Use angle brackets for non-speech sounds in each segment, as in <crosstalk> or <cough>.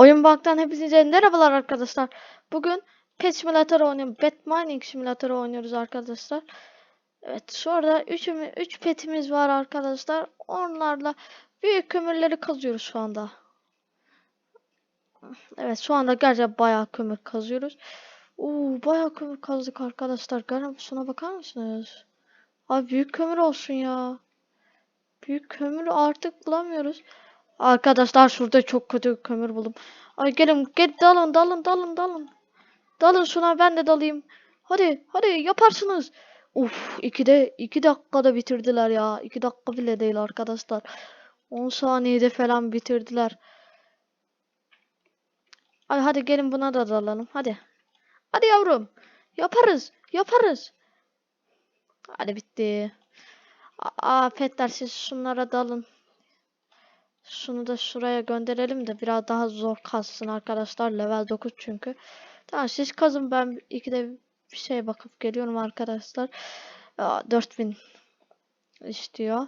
Oyun Bank'tan hepinize merhabalar arkadaşlar. Bugün Pet Simulator oynuyoruz. Pet Mining Simulator oynuyoruz arkadaşlar. Evet sonra 3 3 petimiz var arkadaşlar. Onlarla büyük kömürleri kazıyoruz şu anda. Evet şu anda gerçekten bayağı kömür kazıyoruz. Oo bayağı kömür kazdık arkadaşlar. Görün şuna bakar mısınız? Abi büyük kömür olsun ya. Büyük kömür artık bulamıyoruz. Arkadaşlar şurada çok kötü kömür buldum. Ay gelin gel dalın dalın dalın dalın. Dalın şuna ben de dalayım. Hadi hadi yaparsınız. Uf iki de iki dakikada bitirdiler ya. iki dakika bile değil arkadaşlar. 10 saniyede falan bitirdiler. Ay hadi gelin buna da dalalım hadi. Hadi yavrum. Yaparız yaparız. Hadi bitti. Aa petler siz şunlara dalın. Şunu da şuraya gönderelim de biraz daha zor kazsın arkadaşlar. Level 9 çünkü. Tamam siz kazın ben ikide bir şeye bakıp geliyorum arkadaşlar. Aa, 4000 istiyor.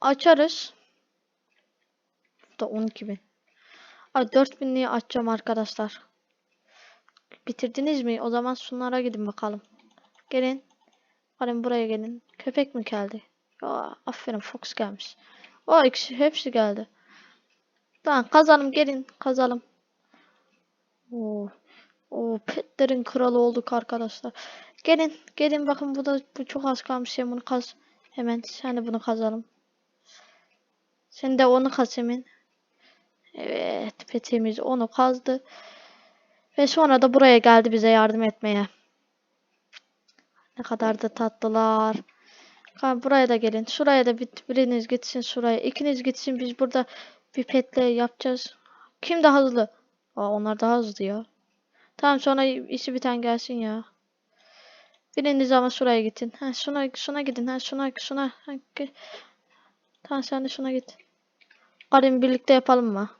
Açarız. Bu da 12000. Ay 4000'liği açacağım arkadaşlar. Bitirdiniz mi? O zaman şunlara gidin bakalım. Gelin. Hadi buraya gelin. Köpek mi geldi? Aa, aferin Fox gelmiş. O ikisi hepsi geldi. Tamam kazalım gelin kazalım. Oo. Oo petlerin kralı olduk arkadaşlar. Gelin gelin bakın bu da bu çok az kalmış ya bunu kaz. Hemen sen de bunu kazalım. Sen de onu kaz hemen. Evet petimiz onu kazdı. Ve sonra da buraya geldi bize yardım etmeye. Ne kadar da tatlılar. Tamam buraya da gelin. Şuraya da bir, biriniz gitsin şuraya. İkiniz gitsin biz burada bir petle yapacağız. Kim daha hızlı? Aa, onlar daha hızlı ya. Tamam sonra işi biten gelsin ya. Biriniz ama şuraya gidin. Ha şuna şuna gidin. Ha şuna şuna. Ha, Tamam sen de şuna git. Karim birlikte yapalım mı?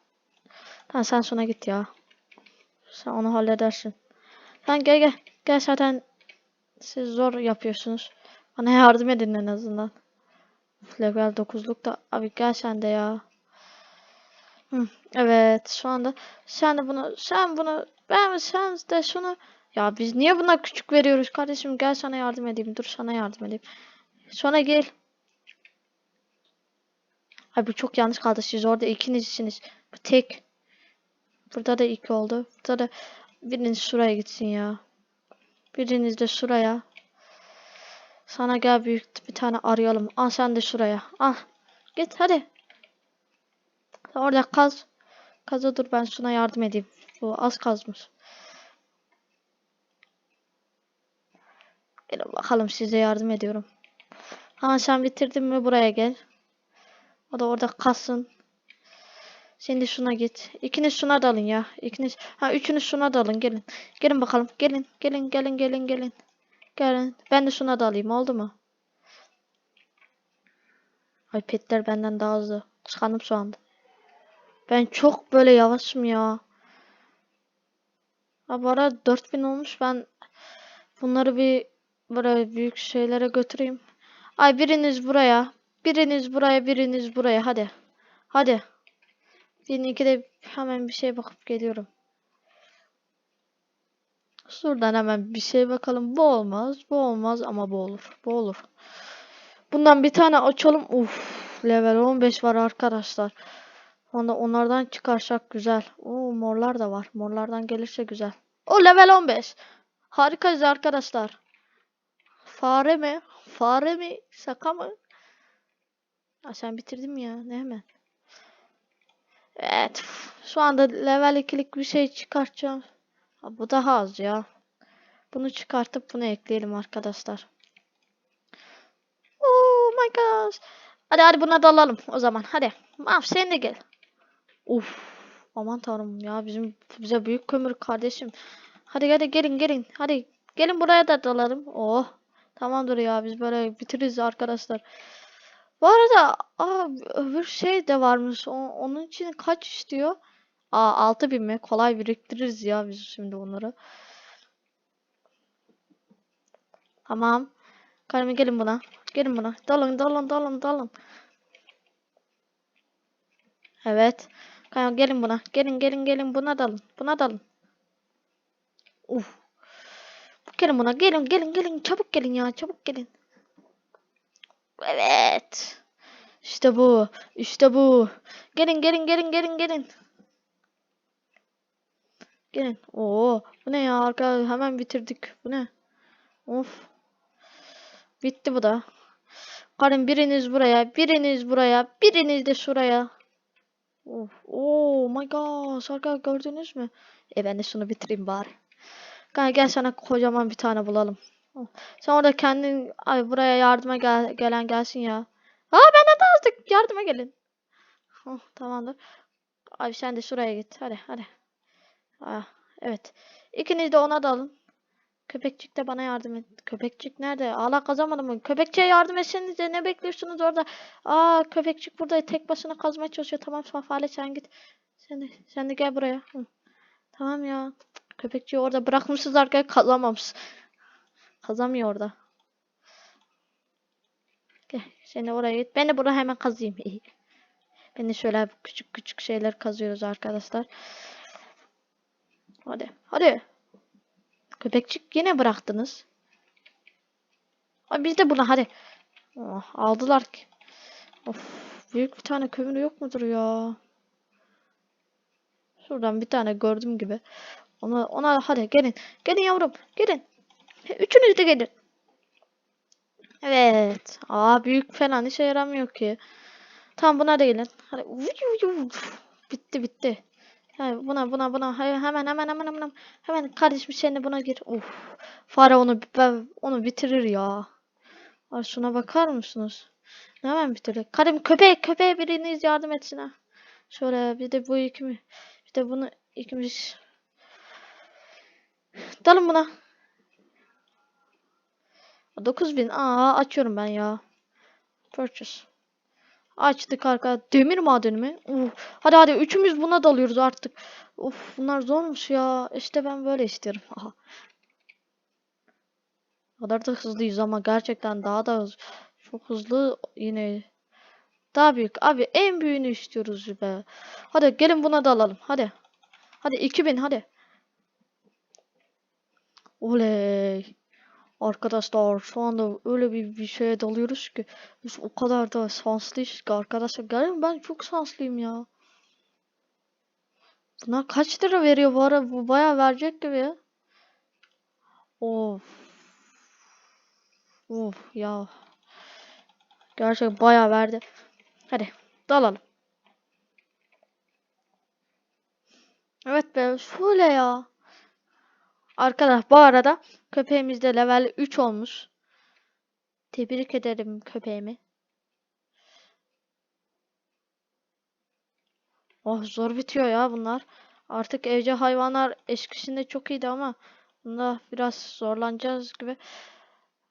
Tamam sen şuna git ya. Sen onu halledersin. Sen gel gel. Gel zaten siz zor yapıyorsunuz. Bana yardım edin en azından. Level 9'luk da abi gel sen de ya. Hı, evet şu anda sen de bunu sen bunu ben sen de şunu ya biz niye buna küçük veriyoruz kardeşim gel sana yardım edeyim dur sana yardım edeyim. Sonra gel. Ay bu çok yanlış kaldı siz orada ikinizsiniz. Bu tek. Burada da iki oldu. Burada da biriniz şuraya gitsin ya. Biriniz de şuraya. Sana gel büyük bir tane arayalım. Al sen de şuraya. Al. Git hadi. Sen orada kaz. Kaza dur ben şuna yardım edeyim. Bu az kazmış. Gelin bakalım size yardım ediyorum. Ha sen bitirdin mi buraya gel. O da orada kalsın. Şimdi şuna git. İkiniz şuna dalın ya. İkiniz. Ha üçünüz şuna dalın gelin. Gelin bakalım. Gelin. Gelin gelin gelin gelin. Gelin. Ben de şuna dalayım oldu mu? Ay petler benden daha hızlı. Kıskandım şu anda. Ben çok böyle yavaşım ya. Ha bu ara 4000 olmuş. Ben bunları bir böyle büyük şeylere götüreyim. Ay biriniz buraya. Biriniz buraya, biriniz buraya. Hadi. Hadi. Birini ikide hemen bir şey bakıp geliyorum. Şuradan hemen bir şey bakalım. Bu olmaz, bu olmaz ama bu olur. Bu olur. Bundan bir tane açalım. Uf, level 15 var arkadaşlar. Onda onlardan çıkarsak güzel. Oo, morlar da var. Morlardan gelirse güzel. O level 15. Harikayız arkadaşlar. Fare mi? Fare mi? Şaka mı? Ya sen bitirdin mi ya? Ne hemen? Evet. Şu anda level 2'lik bir şey çıkartacağım. Ha, bu daha az ya. Bunu çıkartıp bunu ekleyelim arkadaşlar. Oh my gosh. Hadi hadi buna dalalım o zaman. Hadi. Maf sen de gel. Uf. Aman tanrım ya bizim bize büyük kömür kardeşim. Hadi hadi gelin gelin. Hadi gelin buraya da dalalım. Oh. Tamamdır ya biz böyle bitiririz arkadaşlar. Bu arada aa, öbür şey de varmış. O- onun için kaç istiyor? Aa 6000 mi? Kolay biriktiririz ya biz şimdi onları. Tamam. Kalemi gelin buna. Gelin buna. Dalın dalın dalın dalın. Evet. Kanka gelin buna. Gelin gelin gelin buna dalın. Buna dalın. Uf. Gelin buna. Gelin gelin gelin. Çabuk gelin ya. Çabuk gelin. Evet. İşte bu. İşte bu. Gelin gelin gelin gelin gelin. Gelin. Oo, bu ne ya arkadaşlar hemen bitirdik. Bu ne? Of. Bitti bu da. Karın biriniz buraya, biriniz buraya, biriniz de şuraya. Of. Oh my god. Arkadaşlar gördünüz mü? E ben de şunu bitireyim bari. Gel gel sana kocaman bir tane bulalım. Oh. Sen orada kendin ay buraya yardıma gel, gelen gelsin ya. Aa benden de azdık. Yardıma gelin. Oh, tamamdır. Abi sen de şuraya git. Hadi hadi. Ah, evet. İkiniz de ona dalın. Köpekçik de bana yardım et. Köpekçik nerede? Hala kazamadım mı? Köpekçiye yardım etseniz ne bekliyorsunuz orada? Aa köpekçik burada tek başına kazmaya çalışıyor. Tamam Safale sen git. Sen de, sen de gel buraya. Hı. Tamam ya. Köpekçiyi orada bırakmışsınız arkaya kazamamış. Kazamıyor orada. Gel sen de oraya git. Ben de buraya hemen kazayım. Ben de şöyle küçük küçük şeyler kazıyoruz arkadaşlar. Hadi. Hadi. Köpekçik yine bıraktınız. Ay biz de buna hadi. Oh, aldılar ki. Of, büyük bir tane kömür yok mudur ya? Şuradan bir tane gördüm gibi. Ona ona hadi gelin. Gelin yavrum. Gelin. Üçünüz de gelin. Evet. Aa büyük falan işe yaramıyor ki. Tamam buna da gelin. Hadi. Bitti bitti. Yani buna buna buna hemen hemen hemen hemen hemen hemen kardeşim sen buna gir. Of. Fare onu ben, onu bitirir ya. Ay şuna bakar mısınız? Ne hemen bitirir. Kadim köpek köpeğe biriniz yardım etsin ha. Şöyle bir de bu ikimiz bir de bunu ikimiz Dalın buna. 9000. Aa açıyorum ben ya. Purchase. Açtık arka. Demir madeni mi? Uf. Hadi hadi üçümüz buna dalıyoruz artık. Of bunlar zormuş ya. İşte ben böyle istiyorum. <laughs> Aha. Kadar da hızlıyız ama gerçekten daha da hızlı. Çok hızlı yine. Daha büyük. Abi en büyüğünü istiyoruz be. Hadi gelin buna da alalım. Hadi. Hadi 2000 hadi. Oley. Arkadaşlar şu anda öyle bir, bir şeye dalıyoruz ki biz o kadar da şanslıyız ki arkadaşlar. Gelin ben çok şanslıyım ya. Bunlar kaç lira veriyor bu ara? Bu bayağı verecek gibi. Of. Of ya. Gerçekten bayağı verdi. Hadi dalalım. Evet be şöyle ya. Arkadaş bu arada köpeğimiz de level 3 olmuş. Tebrik ederim köpeğimi. Oh zor bitiyor ya bunlar. Artık evcil hayvanlar eskisinde çok iyiydi ama bunda biraz zorlanacağız gibi.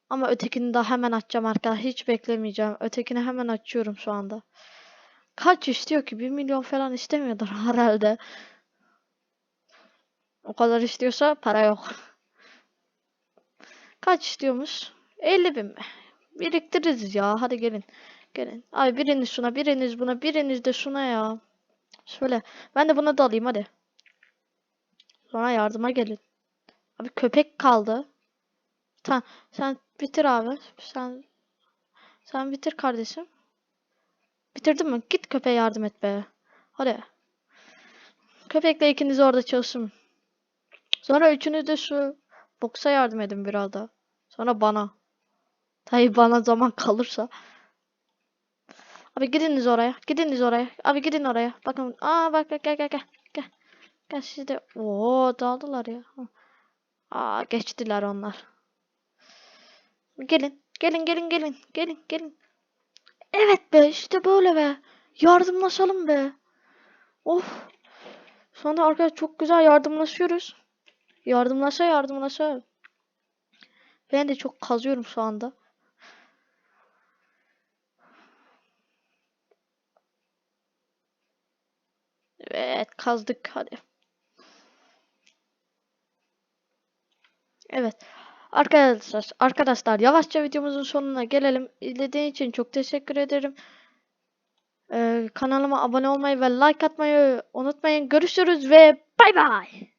Ama ötekini daha hemen açacağım arkadaşlar. Hiç beklemeyeceğim. Ötekini hemen açıyorum şu anda. Kaç istiyor ki? 1 milyon falan istemiyordur <laughs> herhalde. O kadar istiyorsa para yok. Kaç istiyormuş? 50 bin mi? Biriktiririz ya. Hadi gelin. Gelin. Ay biriniz şuna, biriniz buna, biriniz de şuna ya. Şöyle. Ben de buna da alayım hadi. Sonra yardıma gelin. Abi köpek kaldı. Tamam. Sen bitir abi. Sen sen bitir kardeşim. Bitirdin mi? Git köpeğe yardım et be. Hadi. Köpekle ikiniz orada çalışın. Sonra üçünüz de şu boksa yardım edin biraz da. Sonra bana. Tabii bana zaman <laughs> kalırsa. Abi gidiniz oraya. Gidiniz oraya. Abi gidin oraya. Bakın. Aa bak gel gel gel. Gel. Gel siz de. Oo daldılar ya. Aa geçtiler onlar. Gelin. Gelin gelin gelin. Gelin gelin. Evet be işte böyle be. Yardımlaşalım be. Of. Anda arkadaşlar çok güzel yardımlaşıyoruz. Yardımlaşa yardımlaşa. Ben de çok kazıyorum şu anda. Evet kazdık hadi. Evet. Arkadaşlar, arkadaşlar yavaşça videomuzun sonuna gelelim. İzlediğiniz için çok teşekkür ederim. Ee, kanalıma abone olmayı ve like atmayı unutmayın. Görüşürüz ve bay bay.